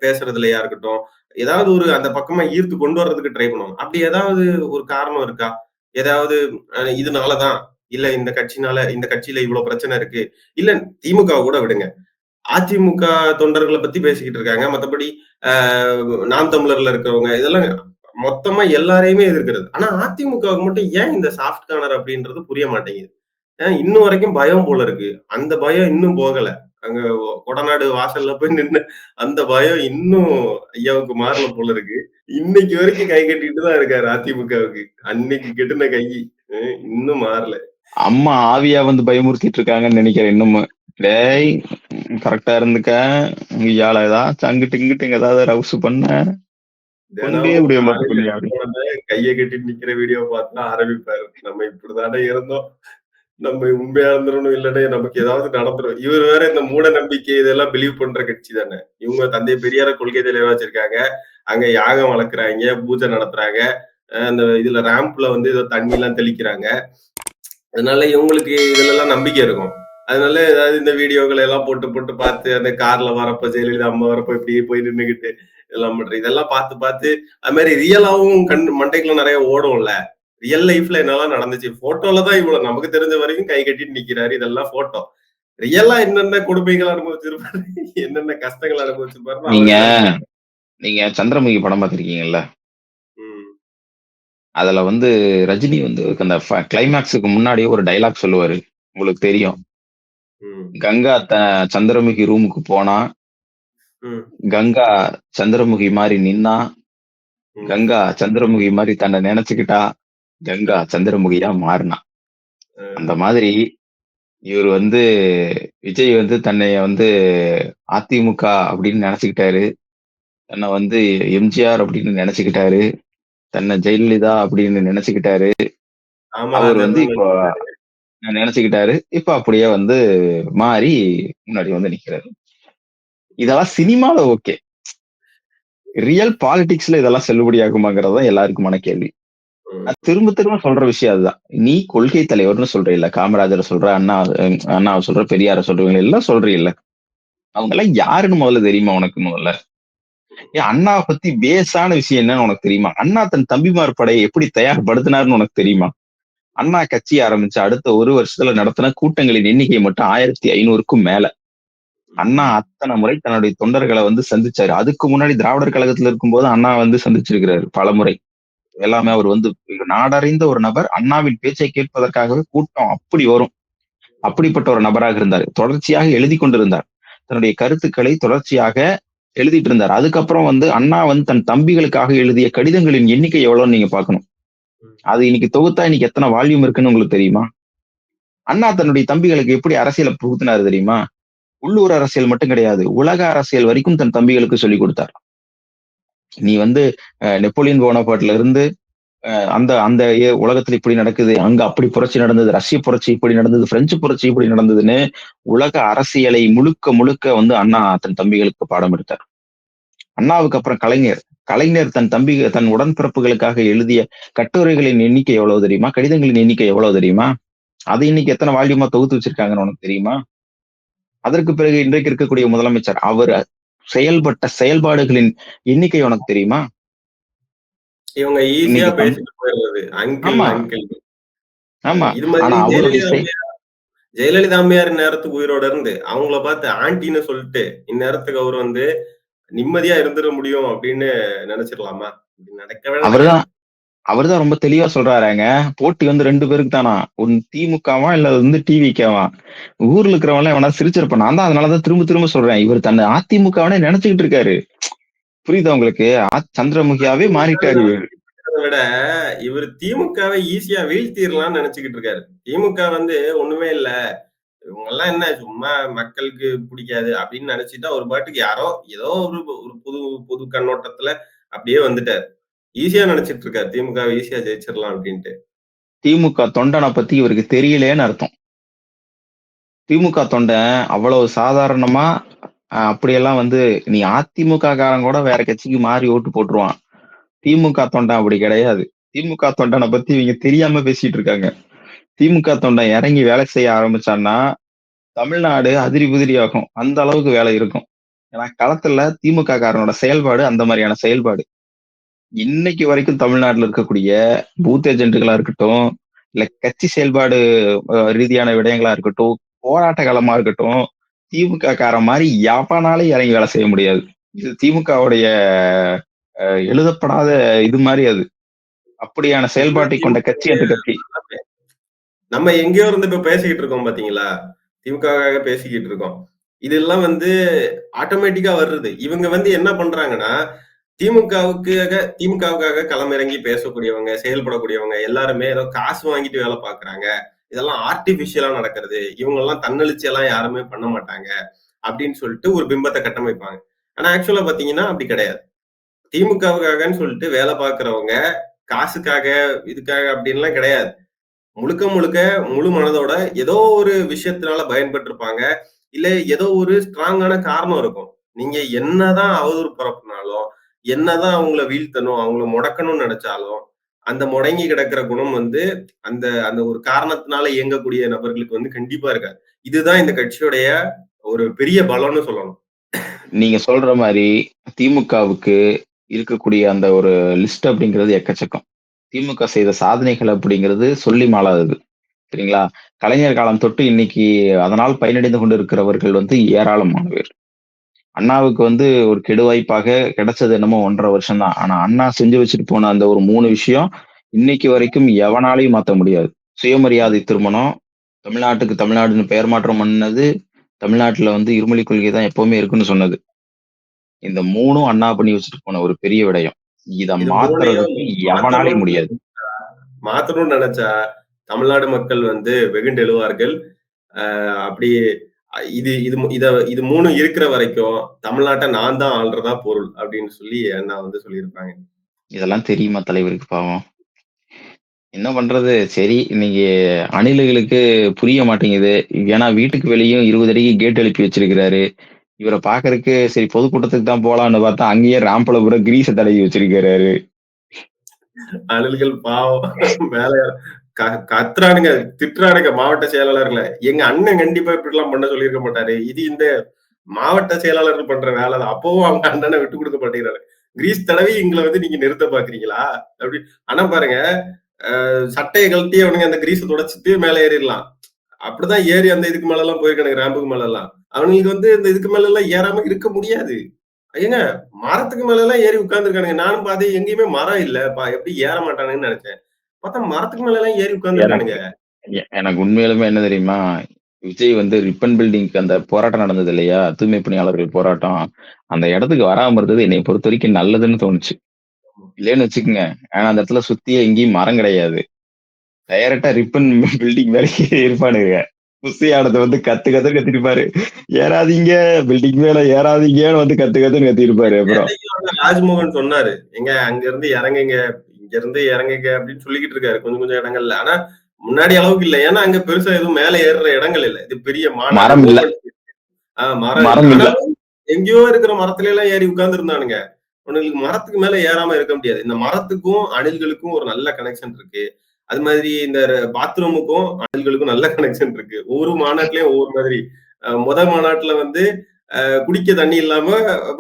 பேசுறதுலயா இருக்கட்டும் ஏதாவது ஒரு அந்த பக்கமா ஈர்த்து கொண்டு வர்றதுக்கு ட்ரை பண்ணுவாங்க. அப்படி ஏதாவது ஒரு காரணம் இருக்கா? ஏதாவது இதனாலதான் இல்ல இந்த கட்சினால இந்த கட்சியில இவ்வளவு பிரச்சனை இருக்கு இல்ல திமுக கூட விடுங்க. அதிமுக தொண்டர்களை பத்தி பேசிக்கிட்டு இருக்காங்க. மத்தபடி ஆஹ், நாம் தமிழர்ல இருக்கிறவங்க இதெல்லாம் மொத்தமா எல்லாரையுமே எதிர்க்கிறது. ஆனா அதிமுகவுக்கு மட்டும் ஏன் இந்த சாஃப்ட் கார்னர் அப்படின்றது புரிய மாட்டேங்குது? ஏன் இன்னும் வரைக்கும் பயம் போல இருக்கு. அந்த பயம் இன்னும் போகல. அங்க கொடநாடு வாசல்ல போய் நின்னு அந்த பயம் இன்னும் ஐயாவுக்கு மாறல போல இருக்கு. இன்னைக்கு வரைக்கும் கை கட்டிட்டு தான் இருக்காரு அதிமுகவுக்கு. அன்னைக்கு கெட்டின கை இன்னும் மாறல. அம்மா ஆவியா வந்து பயமுறுத்திட்டு இருக்காங்கன்னு நினைக்கிறேன் இன்னும். டேய் கரெக்டா இருந்துக்க. இயால ஏதாவது அங்கிட்டு இங்கிட்டு இங்க ஏதாவது ரவுசு பண்ண? கையை கட்டிட்டு நிக்கிற வீடியோ பார்த்தா ஆரம்பிப்பாரு. நம்ம இப்படிதானே இருந்தோம். நம்ம உண்மையா இருந்துடணும் இல்லடே நமக்கு ஏதாவது நடந்துரும். இவர் வேற இந்த மூட நம்பிக்கை இதெல்லாம் பிலீவ் பண்ற கட்சி தானே. இவங்க தந்தை பெரியார கொள்கை தலைவரா வச்சிருக்காங்க. அங்க யாகம் வளர்க்குறாங்க பூஜை நடத்துறாங்க. அந்த இதுல ரேம்ப்ல வந்து ஏதோ தண்ணி எல்லாம் தெளிக்கிறாங்க. அதனால இவங்களுக்கு இதுல எல்லாம் நம்பிக்கை இருக்கும். அதனால ஏதாவது இந்த வீடியோக்களை எல்லாம் போட்டு போட்டு பார்த்து அந்த கார்ல வரப்ப ஜெயலலிதா அம்மா வரப்ப இப்படியே போய் நின்னுகிட்டு எல்லாம் பண்ற இதெல்லாம் பார்த்து பார்த்து அது மாதிரி ரியலாவும் கண் மண்டைக்குள்ள நிறைய ஓடும்ல. ரியல் லைஃப்ல என்னெல்லாம் நடந்துச்சு? போட்டோல தான் இவ்வளவு நமக்கு தெரிஞ்ச வரைக்கும் கை கட்டிட்டு நிக்கிறாரு. இதெல்லாம் போட்டோ ரியலா என்னென்ன கொடுமைகள் அனுபவிச்சிருப்பாரு? என்னென்ன கஷ்டங்கள் அனுபவிச்சிருப்பாரு நீங்க நீங்க சந்திரமுகி படம் பார்த்திருக்கீங்கல்ல? அதுல வந்து ரஜினி வந்து அந்த கிளைமேக்ஸுக்கு முன்னாடியே ஒரு டைலாக் சொல்லுவாரு. உங்களுக்கு தெரியும். கங்கா த- சந்திரமுகி ரூமுக்கு போனா கங்கா சந்திரமுகி மாதிரி நின்னா கங்கா சந்திரமுகி மாதிரி தன்னை நினைச்சுக்கிட்டா கங்கா சந்திரமுகியா மாறினா. அந்த மாதிரி இவர் வந்து விஜய் வந்து தன்னை வந்து அதிமுக அப்படின்னு நினைச்சுக்கிட்டாரு. தன்னை வந்து எம்ஜிஆர் அப்படின்னு நினைச்சுக்கிட்டாரு. தன்னை ஜெயலலிதா அப்படின்னு நினைச்சுக்கிட்டாரு. அவர் வந்து இப்போ நினைச்சுக்கிட்டாரு. இப்ப அப்படியே வந்து மாறி முன்னாடி வந்து நிக்கிறாரு. இதெல்லாம் சினிமால ஓகே. ரியல் பாலிடிக்ஸ்ல இதெல்லாம் செல்லுபடியாகுமாங்கிறது தான் எல்லாருக்குமான கேள்வி. நான் திரும்ப திரும்ப சொல்ற விஷயம் அதுதான். நீ கொள்கை தலைவர்னு சொல்ற இல்ல காமராஜரை சொல்ற அண்ணா அண்ணாவை சொல்ற பெரியார சொல்றவங்க எல்லாம் சொல்ற இல்ல. அவங்க எல்லாம் யாருன்னு முதல்ல தெரியுமா உனக்கு முதல்ல? ஏன் அண்ணா பத்தி பேஸான விஷயம் என்னன்னு உனக்கு தெரியுமா? அண்ணா தன் தம்பிமார் படையை எப்படி தயார்படுத்தினார்னு உனக்கு தெரியுமா? அண்ணா கட்சி ஆரம்பிச்சு அடுத்த ஒரு வருஷத்துல நடத்தின கூட்டங்களின் எண்ணிக்கை மட்டும் ஆயிரத்தி ஐநூறுக்கும் மேல. அண்ணா அத்தனை முறை தன்னுடைய தொண்டர்களை வந்து சந்திச்சாரு. அதுக்கு முன்னாடி திராவிடர் கழகத்துல இருக்கும்போது அண்ணா வந்து சந்திச்சிருக்கிறாரு பல முறை எல்லாமே அவர் வந்து நாடறிந்த ஒரு நபர். அண்ணாவின் பேச்சை கேட்பதற்காகவே கூட்டம் அப்படி வரும். அப்படிப்பட்ட ஒரு நபராக இருந்தார். தொடர்ச்சியாக எழுதி கொண்டிருந்தார். தன்னுடைய கருத்துக்களை தொடர்ச்சியாக எழுதிட்டு இருந்தார் அதுக்கப்புறம் வந்து அண்ணா வந்து தன் தம்பிகளுக்காக எழுதிய கடிதங்களின் எண்ணிக்கை எவ்வளவுன்னு நீங்க பார்க்கணும். அது இன்னைக்கு தொகுத்தா இன்னைக்கு எத்தனை வால்யூம் இருக்குன்னு உங்களுக்கு தெரியுமா? அண்ணா தன்னுடைய தம்பிகளுக்கு எப்படி அரசியலை புகுத்தினாரு தெரியுமா? உள்ளூர் அரசியல் மட்டும் கிடையாது உலக அரசியல் வரைக்கும் தன் தம்பிகளுக்கு சொல்லிக் கொடுத்தார். நீ வந்து நெப்போலியன் போனபாட்ல இருந்து அந்த அந்த உலகத்துல இப்படி நடக்குது அங்க அப்படி புரட்சி நடந்தது ரஷ்ய புரட்சி இப்படி நடந்தது பிரெஞ்சு புரட்சி இப்படி நடந்ததுன்னு உலக அரசியலை முழுக்க முழுக்க வந்து அண்ணா தன் தம்பிகளுக்கு பாடம் எடுத்தார். அண்ணாவுக்கு அப்புறம் கலைஞர். கலைஞர் தன் தம்பி தன் உடன்பிறப்புகளுக்காக எழுதிய கட்டுரைகளின் எண்ணிக்கை எவ்வளவு தெரியுமா? கடிதங்களின் எண்ணிக்கை எவ்வளவு தெரியுமா? அது இன்னைக்கு எத்தனை வால்யூமா தொகுத்து வச்சிருக்காங்கன்னு உனக்கு தெரியுமா? அதற்கு பிறகு இன்றைக்கு இருக்கக்கூடிய முதலமைச்சர் அவர் செயல்பட்ட செயல்பாடுகளின் எண்ணிக்கை உனக்கு தெரியுமா? இவங்க ஈஸியா பேசிட்டு போயிடுறது. அங்கிள் ஆமா. அங்கிள் ஆமா. இது மாதிரி ஜெயலலிதா அம்மையார் நேரத்துக்கு உயிரோட இருந்து அவங்கள பார்த்து ஆண்டின்னு சொல்லிட்டு இந்நேரத்துக்கு அவர் வந்து நிம்மதியா இருந்துட முடியும் அப்படின்னு நினைச்சிடலாமா? நடக்கவே. அவர்தான் அவர்தான் ரொம்ப தெளிவா சொல்றாருங்க. போட்டி வந்து ரெண்டு பேருக்கு தானா? ஒன்னு திமுகவா இல்ல வந்து டிவிக்கவா ஊர்ல இருக்கிறவங்க எவனா சிரிச்சிருப்பான். நான் தான் அதனாலதான் திரும்ப திரும்ப சொல்றேன். இவர் தன்னை அதிமுகவனே நினைச்சுக்கிட்டு இருக்காரு. புரியுதா உங்களுக்கு? சந்திரமுகியாவே மாறிட்டாரு விட இவர் திமுகவை ஈஸியா வீழ்த்திடலாம்னு நினைச்சுக்கிட்டு இருக்காரு. திமுக வந்து ஒண்ணுமே இல்ல. இவங்க எல்லாம் என்ன சும்மா மக்களுக்கு பிடிக்காது அப்படின்னு நினைச்சிட்டா ஒரு பாட்டுக்கு யாரோ ஏதோ ஒரு ஒரு புது புது கண்ணோட்டத்துல அப்படியே வந்துட்டாரு. ஈஸியா நினைச்சிட்டு இருக்காரு. திமுக ஈஸியா ஜெயிச்சிடலாம் அப்படின்ட்டு. திமுக தொண்டனை பத்தி இவருக்கு தெரியலேன்னு அர்த்தம். திமுக தொண்டன் அவ்வளவு சாதாரணமா அப்படியெல்லாம் வந்து நீ அதிமுக காரன் கூட வேற கட்சிக்கு மாறி ஓட்டு போட்டுருவான். திமுக தொண்டன் அப்படி கிடையாது. திமுக தொண்டனை பத்தி இவங்க தெரியாம பேசிட்டு இருக்காங்க. திமுக தொண்டன் இறங்கி வேலை செய்ய ஆரம்பிச்சான்னா தமிழ்நாடு அதிரி புதிரி ஆகும். அந்த அளவுக்கு வேலை இருக்கும். ஏன்னா களத்துல திமுக காரனோட செயல்பாடு அந்த மாதிரியான செயல்பாடு. இன்னைக்கு வரைக்கும் தமிழ்நாட்டில் இருக்கக்கூடிய பூத் ஏஜென்ட்டுகளா இருக்கட்டும் இல்ல கட்சி செயல்பாடு ரீதியான விடயங்களா இருக்கட்டும் போராட்ட காலமா இருக்கட்டும் திமுக காரன் மாதிரி எவனாலே இறங்கி வேலை செய்ய முடியாது. இது திமுகவுடைய அஹ், எழுதப்படாத இது மாதிரி அது. அப்படியான செயல்பாட்டை கொண்ட கட்சி அந்த கட்சி. நம்ம எங்கேயோ இருந்து இப்ப பேசிக்கிட்டு இருக்கோம் பாத்தீங்களா? திமுகவாக பேசிக்கிட்டு இருக்கோம். இதெல்லாம் வந்து ஆட்டோமேட்டிக்கா வர்றது இவங்க வந்து என்ன பண்றாங்கன்னா திமுகவுக்காக திமுகவுக்காக களமிறங்கி பேசக்கூடியவங்க செயல்படக்கூடியவங்க எல்லாருமே ஏதோ காசு வாங்கிட்டு வேலை பாக்குறாங்க. இதெல்லாம் ஆர்டிபிஷியலா நடக்கிறது. இவங்க எல்லாம் தன்னெழுச்சி எல்லாம் யாருமே பண்ண மாட்டாங்க அப்படின்னு சொல்லிட்டு ஒரு பிம்பத்தை கட்டமைப்பாங்க. ஆனா ஆக்சுவலா பாத்தீங்கன்னா அப்படி கிடையாது. திமுகவுக்காகன்னு சொல்லிட்டு வேலை பார்க்கறவங்க காசுக்காக இதுக்காக அப்படின்லாம் கிடையாது. முழுக்க முழுக்க முழு மனதோட ஏதோ ஒரு விஷயத்தினால பயன்பட்டிருப்பாங்க. இல்ல ஏதோ ஒரு ஸ்ட்ராங்கான காரணம் இருக்கும். நீங்க என்னதான் அவதூறு பரப்புனாலும் என்னதான் அவங்கள வீழ்த்தணும் அவங்கள முடக்கணும்னு நினைச்சாலும் அந்த முடங்கி கிடக்கிற குணம் வந்து அந்த அந்த ஒரு காரணத்தினால இயங்கக்கூடிய நபர்களுக்கு வந்து கண்டிப்பா இருக்காது. இதுதான் இந்த கட்சியுடைய ஒரு பெரிய பலம்னு சொல்லணும். நீங்க சொல்ற மாதிரி திமுகவுக்கு இருக்கக்கூடிய அந்த ஒரு லிஸ்ட் அப்படிங்கிறது எக்கச்சக்கம். திமுக செய்த சாதனைகள் அப்படிங்கிறது சொல்லி மாளாதது. சரிங்களா? கலைஞர் காலம் தொட்டு இன்னைக்கு அதனால் பயனடைந்து கொண்டு இருக்கிறவர்கள் வந்து ஏராளமானவர். அண்ணாவுக்கு வந்து ஒரு கெடுவாய்ப்பாக கிடைச்சது என்னமோ ஒன்றரை வருஷம் தான் ஆனா அண்ணா செஞ்சு வச்சுட்டு போன அந்த ஒரு மூணு விஷயம் இன்னைக்கு வரைக்கும் எவனாலையும் மாத்த முடியாது. சுயமரியாதை திருமணம் தமிழ்நாட்டுக்கு தமிழ்நாடுன்னு பெயர் மாற்றம் பண்ணது தமிழ்நாட்டுல வந்து இருமொழி கொள்கை தான் எப்பவுமே இருக்குன்னு சொன்னது. இந்த மூணும் அண்ணா பண்ணி வச்சுட்டு போன ஒரு பெரிய விடயம். இத மாத்துறதுக்கு எவனாலையும் முடியாது. மாத்தணும்னு நினைச்சா தமிழ்நாடு மக்கள் வந்து வெகுண்டு எழுவார்கள். ஆஹ் அப்படி அஹ் இது இது இத இது மூணு இருக்கிற வரைக்கும் தமிழ்நாட்டை நான் தான் ஆள்றதா பொருள் அப்படின்னு சொல்லி அண்ணா வந்து சொல்லியிருப்பாங்க இதெல்லாம் தெரியுமா தலைவருக்கு பாவம்? என்ன பண்றது? சரி இன்னைக்கு அணில்களுக்கு புரிய மாட்டேங்குது. ஏன்னா வீட்டுக்கு வெளியும் இருபது அடிக்கு கேட் எழுப்பி வச்சிருக்கிறாரு. இவரை பாக்குறதுக்கு சரி பொதுக்கூட்டத்துக்கு தான் போலான்னு பார்த்தா அங்கேயே ராம்பல பூரா கிரீஸ தடவி வச்சிருக்கிறாரு. அணில்கள் பாவம். வேலை கத்துறானுங்க திட்டுறானுங்க மாவட்ட செயலாளர்களை. எங்க அண்ணன் கண்டிப்பா இப்படி எல்லாம் பண்ண சொல்லியிருக்க மாட்டாரு. இது இந்த மாவட்ட செயலாளர்கள் பண்ற வேலை தான். அப்பவும் அவங்க அண்ணனை விட்டு கொடுக்க மாட்டேங்கிறாரு. கிரீஸ் தடவை எங்களை வந்து நீங்க நிறுத்த பாக்குறீங்களா? அப்படி ஆனா பாருங்க சட்டையை கழட்டி அவனுங்க அந்த கிரீஸை தொடச்சிட்டு மேல ஏறிடலாம். அப்படிதான் ஏறி அந்த இதுக்கு மேல எல்லாம் போயிருக்கானுங்க ரேம்புக்கு மேல எல்லாம் அவனுக்கு வந்து இந்த இதுக்கு மேல எல்லாம் ஏறாம இருக்க முடியாது. ஏங்க மரத்துக்கு மேல எல்லாம் ஏறி உட்கார்ந்துருக்கானுங்க. நானும் பார்த்தேன் எங்கேயுமே மரம் இல்ல. பா எப்படி ஏற மாட்டானுங்கன்னு நினைச்சேன். பார்த்தா மரத்துக்கு மேல எல்லாம் ஏறி உட்கார்ந்துருக்கானுங்க. எனக்கு உண்மையிலுமே என்ன தெரியுமா? விஜய் வந்து ரிப்பன் பில்டிங்க்கு அந்த போராட்டம் நடந்தது இல்லையா? தூய்மை பணியாளர்கள் போராட்டம். அந்த இடத்துக்கு வராம இருந்தது என்னை பொறுத்த வரைக்கும் நல்லதுன்னு தோணுச்சு. இல்லைன்னு வச்சுக்கோங்க. ஆனா அந்த இடத்துல சுத்தி எங்கேயும் மரம் கிடையாது. டைரக்டா ரிப்பன் பில்டிங் மேலே இருப்பானுங்க ஆடத்தை வந்து கத்து கத்து கத்திருப்பாரு. ஏறாதீங்க பில்டிங் மேல ஏறாதீங்கன்னு வந்து கத்து கத்துன்னு கத்திருப்பாரு அப்புறம். ராஜ்மோகன் சொன்னாரு. எங்க அங்க இருந்து இறங்குங்க இங்க இருந்து இறங்குங்க அப்படின்னு சொல்லிக்கிட்டு இருக்காரு கொஞ்சம் கொஞ்சம் இடங்கள்ல. ஆனா முன்னாடி அளவுக்கு இல்ல. ஏன்னா அங்க பெருசா எதுவும் மேல ஏறுற இடங்கள் இல்ல. இது பெரிய மாநாடு மரம் இல்ல. ஆஹ் மரம் எங்கேயோ இருக்கிற மரத்துல எல்லாம் ஏறி உட்கார்ந்து இருந்தானுங்க உனக்கு மரத்துக்கு மேல ஏறாம இருக்க முடியாது. இந்த மரத்துக்கும் அணில்களுக்கும் ஒரு நல்ல கனெக்ஷன் இருக்கு. அது மாதிரி இந்த பாத்ரூமுக்கும் அணில்களுக்கும் நல்ல கனெக்ஷன் இருக்கு. ஒவ்வொரு மாநாட்டிலயும் ஒவ்வொரு மாதிரி. முத மாநாட்டுல வந்து குடிக்க தண்ணி இல்லாம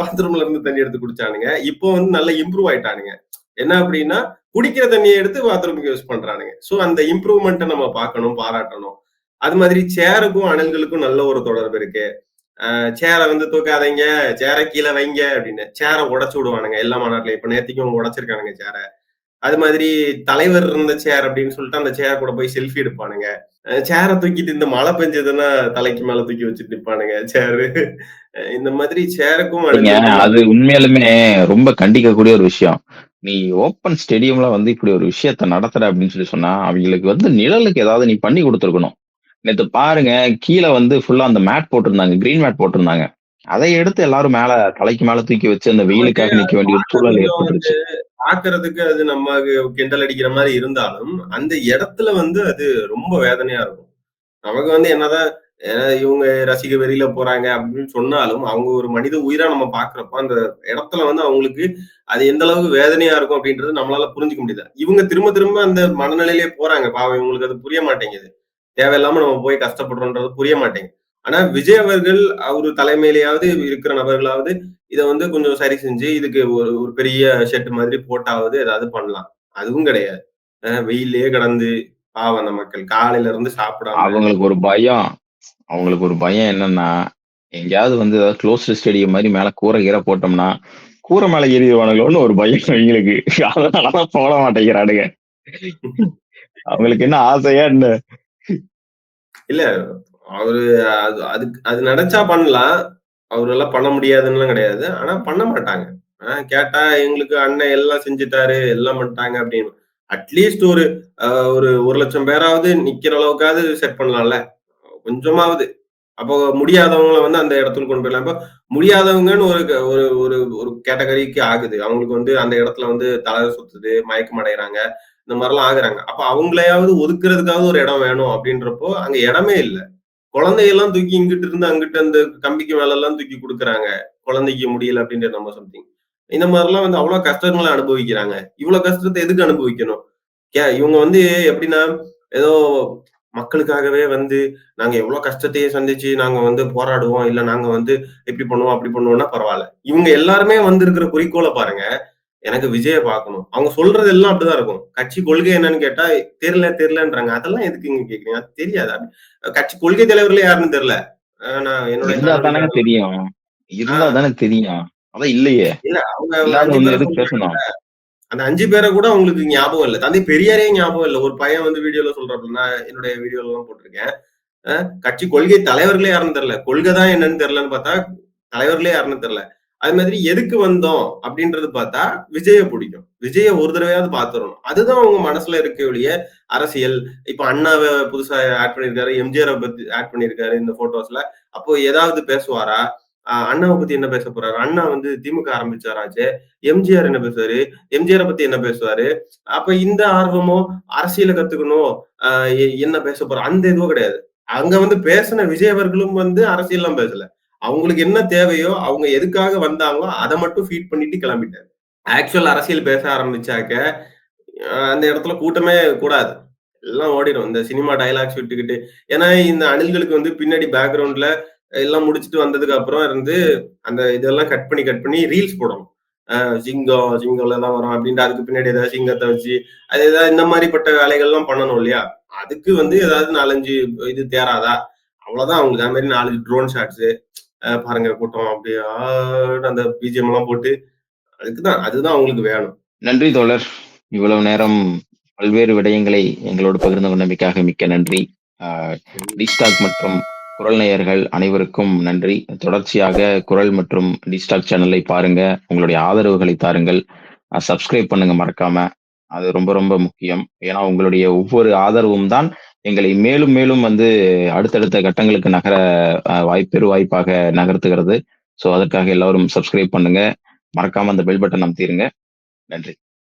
பாத்ரூம்ல இருந்து தண்ணி எடுத்து குடிச்சானுங்க. இப்போ வந்து நல்லா இம்ப்ரூவ் ஆயிட்டானுங்க. என்ன அப்படின்னா குடிக்கிற தண்ணியை எடுத்து பாத்ரூமுக்கு யூஸ் பண்றானுங்க. சோ அந்த இம்ப்ரூவ்மெண்ட்டை நம்ம பார்க்கணும் பாராட்டணும். அது மாதிரி சேருக்கும் அணில்களுக்கும் நல்ல ஒரு தொடர்பு இருக்கு. சேரை வந்து தூக்காதீங்க சேரை கீழே வைங்க அப்படின்னு. சேரை உடைச்சு விடுவானுங்க எல்லா மாநாட்டிலும் இப்ப நேத்திக்கும் உடைச்சிருக்கானுங்க சேரை அது மாதிரி தலைவர் இருந்த சேர் அப்படின்னு சொல்லிட்டு அந்த சேர் கூட போய் செல்ஃபி எடுப்பானுங்க. சேரை தூக்கிட்டு இந்த மழை பெஞ்சதுன்னா தலைக்கு மேல தூக்கி வச்சுட்டு நிப்பானுங்க சேரு இந்த மாதிரி சேருக்கும் அது உண்மையாலுமே ரொம்ப கண்டிக்கக்கூடிய ஒரு விஷயம். நீ ஓப்பன் ஸ்டேடியம்ல வந்து இப்படி ஒரு விஷயத்த நடத்துற அப்படின்னு சொல்லி சொன்னா அவங்களுக்கு வந்து நிழலுக்கு ஏதாவது நீ பண்ணி கொடுத்துருக்கணும். நேத்து பாருங்க கீழே வந்து ஃபுல்லா அந்த மேட் போட்டிருந்தாங்க கிரீன் மேட் போட்டிருந்தாங்க. அதை எடுத்து எல்லாரும் மேல தலைக்கு மேல தூக்கி வச்சு அந்த வெயிலுக்காக நிக்க வேண்டிய ஒரு சூழல் ஏற்பட்டுருச்சு. பாக்குறதுக்கு அது நம்ம கிண்டல் அடிக்கிற மாதிரி இருந்தாலும் அந்த இடத்துல வந்து அது ரொம்ப வேதனையா இருக்கும். நமக்கு வந்து என்னதான் ஏன்னா இவங்க ரசிக வெறியில போறாங்க அப்படின்னு சொன்னாலும் அவங்க ஒரு மனித உயிரா நம்ம பாக்குறப்ப அந்த இடத்துல வந்து அவங்களுக்கு அது எந்த அளவுக்கு வேதனையா இருக்கும் அப்படின்றது நம்மளால புரிஞ்சுக்க முடியுது இவங்க திரும்ப திரும்ப அந்த மனநிலையிலே போறாங்க. பாவம் இவங்களுக்கு அது புரிய மாட்டேங்குது. தேவையில்லாம நம்ம போய் கஷ்டப்படுறோன்றது புரிய மாட்டேங்குது. ஆனா விஜய் அவர்கள் அவர் தலைமையிலேயாவது இருக்கிற நபர்களாவது இதை வந்து கொஞ்சம் சரி செஞ்சு இதுக்கு ஒரு ஒரு பெரிய ஷெட் மாதிரி போட்டாவது ஏதாவது பண்ணலாம். அதுவும் கிடையாது. வெயிலே கடந்து பாவம் அந்த மக்கள் காலையில இருந்து சாப்பிடாம அவங்களுக்கு ஒரு பயம். அவங்களுக்கு ஒரு பயம் என்னன்னா எங்கேயாவது வந்து ஏதாவது க்ளோஸ்டு ஸ்டேடியம் மாதிரி மேல கூரை கீரை போட்டோம்னா கூரை மேல ஏறிடுவானுங்களோன்னு ஒரு பயம் அவங்களுக்கு. அதனாலதான் போட மாட்டேங்கிறானுங்க. அவங்களுக்கு என்ன ஆசையா என்ன? இல்ல அவரு அது அதுக்கு அது நினைச்சா பண்ணலாம். அவரெல்லாம் பண்ண முடியாதுன்னு கிடையாது. ஆனா பண்ண மாட்டாங்க. கேட்டா எங்களுக்கு அண்ணன் எல்லாம் செஞ்சுட்டாரு எல்லாம் பண்ணிட்டாங்க அப்படின்னு. அட்லீஸ்ட் ஒரு ஒரு ஒரு லட்சம் பேராவது நிக்கிற அளவுக்காவது செட் பண்ணலாம்ல. கொஞ்சமாவது. அப்போ முடியாதவங்களை வந்து அந்த இடத்துல கொண்டு போயிடலாம். இப்போ முடியாதவங்கன்னு ஒரு ஒரு ஒரு ஒரு கேட்டகரிக்கு ஆகுது. அவங்களுக்கு வந்து அந்த இடத்துல வந்து தலை சுத்துது மயக்கம் அடைகிறாங்க இந்த மாதிரிலாம் ஆகுறாங்க. அப்போ அவங்களையாவது ஒதுக்குறதுக்காவது ஒரு இடம் வேணும் அப்படின்றப்போ அங்க இடமே இல்லை. குழந்தையெல்லாம் தூக்கி இங்கிட்டு இருந்து அங்கிட்டு அந்த கம்பிக்கு மேல எல்லாம் தூக்கி கொடுக்குறாங்க. குழந்தைக்கு முடியல அப்படின்ற நம்ம சம்திங் இந்த மாதிரிலாம் வந்து அவ்வளவு கஷ்டங்களை அனுபவிக்கிறாங்க. இவ்வளவு கஷ்டத்தை எதுக்கு அனுபவிக்கணும்? கே இவங்க வந்து எப்படின்னா ஏதோ மக்களுக்காகவே வந்து நாங்க எவ்வளவு கஷ்டத்தையே சந்திச்சு நாங்க வந்து போராடுவோம் இல்ல நாங்க வந்து எப்படி பண்ணுவோம் அப்படி பண்ணுவோம்னா பரவாயில்ல. இவங்க எல்லாருமே வந்து இருக்கிற குறிக்கோளை பாருங்க எனக்கு விஜய பார்க்கணும். அவங்க சொல்றது எல்லாம் அப்படிதான் இருக்கும். கட்சி கொள்கை என்னன்னு கேட்டா தெரியல தெரியலன்றாங்க. அதெல்லாம் எதுக்கு இங்க கேக்குறீங்க? அது தெரியாது. கட்சி கொள்கை தலைவர்களே யாருன்னு தெரியல. நான் என்னோட தெரியும். இருந்தா தானே தெரியும். அதான் இல்லையே. இல்ல அவங்க பேசணும். அந்த அஞ்சு பேரை கூட அவங்களுக்கு ஞாபகம் இல்லை. தந்தை பெரியாரே ஞாபகம் இல்லை. ஒரு பையன் வந்து வீடியோல சொல்றாப்புல நான் என்னுடைய வீடியோல எல்லாம் போட்டிருக்கேன் கட்சி கொள்கை தலைவர்களே யாருன்னு தெரியல. கொள்கை தான் என்னன்னு தெரியலன்னு பார்த்தா தலைவர்களே யாருன்னு தெரியல. அது மாதிரி எதுக்கு வந்தோம் அப்படின்றது பார்த்தா விஜய பிடிக்கும். விஜய ஒரு தடவையாவது பாத்துறணும் அதுதான் அவங்க மனசுல இருக்க அரசியல். இப்ப அண்ணாவை புதுசா ஆட் பண்ணிருக்காரு எம்ஜிஆரை பத்தி ஆட் பண்ணிருக்காரு இந்த போட்டோஸ்ல அப்போ ஏதாவது பேசுவாரா? அண்ணாவை பத்தி என்ன பேச போறாரு? அண்ணா வந்து திமுக ஆரம்பிச்சாராச்சு எம்ஜிஆர் என்ன பேசுவாரு? எம்ஜிஆரை பத்தி என்ன பேசுவாரு? அப்ப இந்த ஆர்வமோ அரசியல கத்துக்கணும் என்ன பேச போற? அந்த இதுவோ கிடையாது. அங்க வந்து பேசின விஜய் அவர்களும் வந்து அரசியல்லாம் பேசல. அவங்களுக்கு என்ன தேவையோ அவங்க எதுக்காக வந்தாங்களோ அதை மட்டும் ஃபீட் பண்ணிட்டு கிளம்பிட்டாரு. ஆக்சுவல் அரசியல் பேச ஆரம்பிச்சாக்க அந்த இடத்துல கூட்டமே கூடாது. எல்லாம் ஓடிடும். இந்த சினிமா டைலாக்ஸ் விட்டுக்கிட்டு. ஏன்னா இந்த அணில்களுக்கு வந்து பின்னாடி பேக்ரவுண்ட்ல எல்லாம் முடிச்சுட்டு வந்ததுக்கு அப்புறம் இருந்து அந்த இதெல்லாம் கட் பண்ணி கட் பண்ணி ரீல்ஸ் போடணும். சிங்கம் சிங்கம்ல தான் வரும் அப்படின்ட்டு அதுக்கு பின்னாடி ஏதாவது சிங்கத்தை வச்சு அது ஏதாவது இந்த மாதிரிப்பட்ட வேலைகள்லாம் பண்ணணும் இல்லையா? அதுக்கு வந்து ஏதாவது நாலஞ்சு இது தேராதா? அவ்வளவுதான். அவங்களுக்கு அது மாதிரி நாலஞ்சு ட்ரோன் ஷாட்ஸு பாருங்க கூட்டம் அப்படி அந்த பிஜிஎம் எல்லாம் போட்டு அதுக்குதான் அதுதான் அவங்களுக்கு வேணும். நன்றி தோழர். இவ்வளவு நேரம் பல்வேறு விடயங்களை எங்களோடு பகிர்ந்து கொண்டமைக்காக மிக்க நன்றி. டிஸ்டாக் மற்றும் குரல் நேயர்கள் அனைவருக்கும் நன்றி. தொடர்ச்சியாக குரல் மற்றும் டிஸ்டாக் சேனலை பாருங்க. உங்களுடைய ஆதரவுகளை தாருங்கள். சப்ஸ்கிரைப் பண்ணுங்க மறக்காம. அது ரொம்ப ரொம்ப முக்கியம். ஏன்னா உங்களுடைய ஒவ்வொரு ஆதரவும் தான் எங்களை மேலும் மேலும் வந்து அடுத்தடுத்த கட்டங்களுக்கு நகர வாய்ப்பெரு வாய்ப்பாக நகர்த்துகிறது. ஸோ அதற்காக எல்லாரும் சப்ஸ்கிரைப் பண்ணுங்க. மறக்காம அந்த பெல் பட்டன் அமுத்திருங்க. நன்றி.